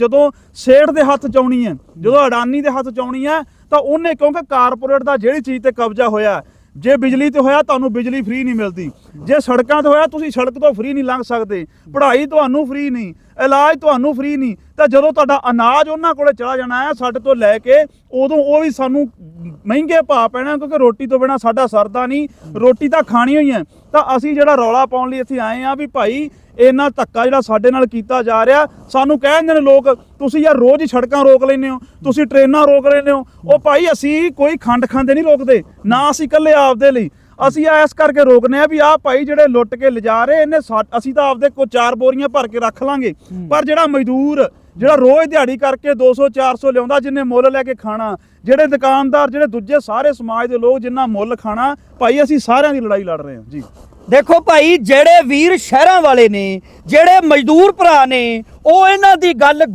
ਜਦੋਂ ਸੇਠ ਦੇ ਹੱਥ ਚ ਆਉਣੀ ਹੈ, ਜਦੋਂ ਅਡਾਨੀ ਦੇ ਹੱਥ ਚ ਆਉਣੀ ਹੈ, ਤਾਂ ਉਹਨੇ ਕਿਉਂਕਿ ਕਾਰਪੋਰੇਟ ਦਾ ਜਿਹੜੀ ਚੀਜ਼ ਤੇ ਕਬਜ਼ਾ ਹੋਇਆ, ਜੇ ਬਿਜਲੀ ਤੇ ਹੋਇਆ ਤੁਹਾਨੂੰ ਬਿਜਲੀ ਫ੍ਰੀ ਨਹੀਂ ਮਿਲਦੀ, ਜੇ ਸੜਕਾਂ ਤੇ ਹੋਇਆ ਤੁਸੀਂ ਸੜਕ ਤੋਂ ਫ੍ਰੀ ਨਹੀਂ ਲੰਘ ਸਕਦੇ, ਪੜ੍ਹਾਈ ਤੁਹਾਨੂੰ ਫ੍ਰੀ ਨਹੀਂ ਇਲਾਜ ਤੁਹਾਨੂੰ ਫ੍ਰੀ ਨਹੀਂ। ਤਾਂ ਜਦੋਂ ਤੁਹਾਡਾ ਅਨਾਜ ਉਹਨਾਂ ਕੋਲੇ ਚਲਾ ਜਾਣਾ ਹੈ, ਸਾਡੇ ਤੋਂ ਲੈ ਕੇ ਉਦੋਂ ਉਹ ਵੀ ਸਾਨੂੰ ਮਹਿੰਗੇ ਭਾਅ ਪੈਣਾ ਕਿਉਂਕਿ ਰੋਟੀ ਤੋਂ ਬਿਨਾ ਸਾਡਾ ਸਰਦਾ ਨਹੀਂ, ਰੋਟੀ ਤਾਂ ਖਾਣੀ ਹੋਈ ਹੈ। ਤਾਂ ਅਸੀਂ ਜਿਹੜਾ ਰੌਲਾ ਪਾਉਣ ਲਈ ਇੱਥੇ ਆਏ ਆ ਵੀ ਭਾਈ ਇਹਨਾਂ ਧੱਕਾ ਜਿਹੜਾ ਸਾਡੇ ਨਾਲ ਕੀਤਾ ਜਾ ਰਿਹਾ, ਸਾਨੂੰ ਕਹਿੰਦੇ ਨੇ ਲੋਕ, ਤੁਸੀਂ ਯਾਰ ਰੋਜ਼ ਹੀ ਸੜਕਾਂ ਰੋਕ ਲੈਂਦੇ ਹੋ, ਤੁਸੀਂ ਟ੍ਰੇਨਾਂ ਰੋਕ ਲੈਂਦੇ ਹੋ। ਉਹ ਭਾਈ, ਅਸੀਂ ਕੋਈ ਖੰਡ ਖਾਂਦੇ ਨਹੀਂ ਰੋਕਦੇ, ਨਾ ਅਸੀਂ ਇਕੱਲੇ ਆਪਦੇ ਲਈ। ਅਸੀਂ ਆ ਇਸ ਕਰਕੇ ਰੋਕਨੇ ਆ ਵੀ ਆਹ ਭਾਈ ਜਿਹੜੇ ਲੁੱਟ ਕੇ ਲਿਜਾ ਰਹੇ ਇਹਨੇ ਅਸੀਂ ਤਾਂ ਆਪਦੇ ਕੋ ਚਾਰ ਬੋਰੀਆਂ ਭਰ ਕੇ ਰੱਖ ਲਾਂਗੇ। ਪਰ ਜਿਹੜਾ ਮਜ਼ਦੂਰ ਜਿਹੜਾ ਰੋਜ਼ ਦਿਹਾੜੀ ਕਰਕੇ 200 400 ਲਿਆਉਂਦਾ ਜਿੰਨੇ ਮੁੱਲ ਲੈ ਕੇ ਖਾਣਾ ਜਿਹੜੇ ਦੁਕਾਨਦਾਰ ਜਿਹੜੇ ਦੂਜੇ ਸਾਰੇ ਸਮਾਜ ਦੇ ਲੋਕ ਜਿੰਨਾ ਮੁੱਲ ਖਾਣਾ ਭਾਈ ਅਸੀਂ ਸਾਰਿਆਂ ਦੀ ਲੜਾਈ ਲੜ ਰਹੇ ਹਾਂ ਜੀ। ਦੇਖੋ ਭਾਈ ਜਿਹੜੇ ਵੀਰ ਸ਼ਹਿਰਾਂ ਵਾਲੇ ਨੇ ਜਿਹੜੇ ਮਜ਼ਦੂਰ ਭਰਾ ਨੇ ਉਹ ਇਹਨਾਂ ਦੀ ਗੱਲ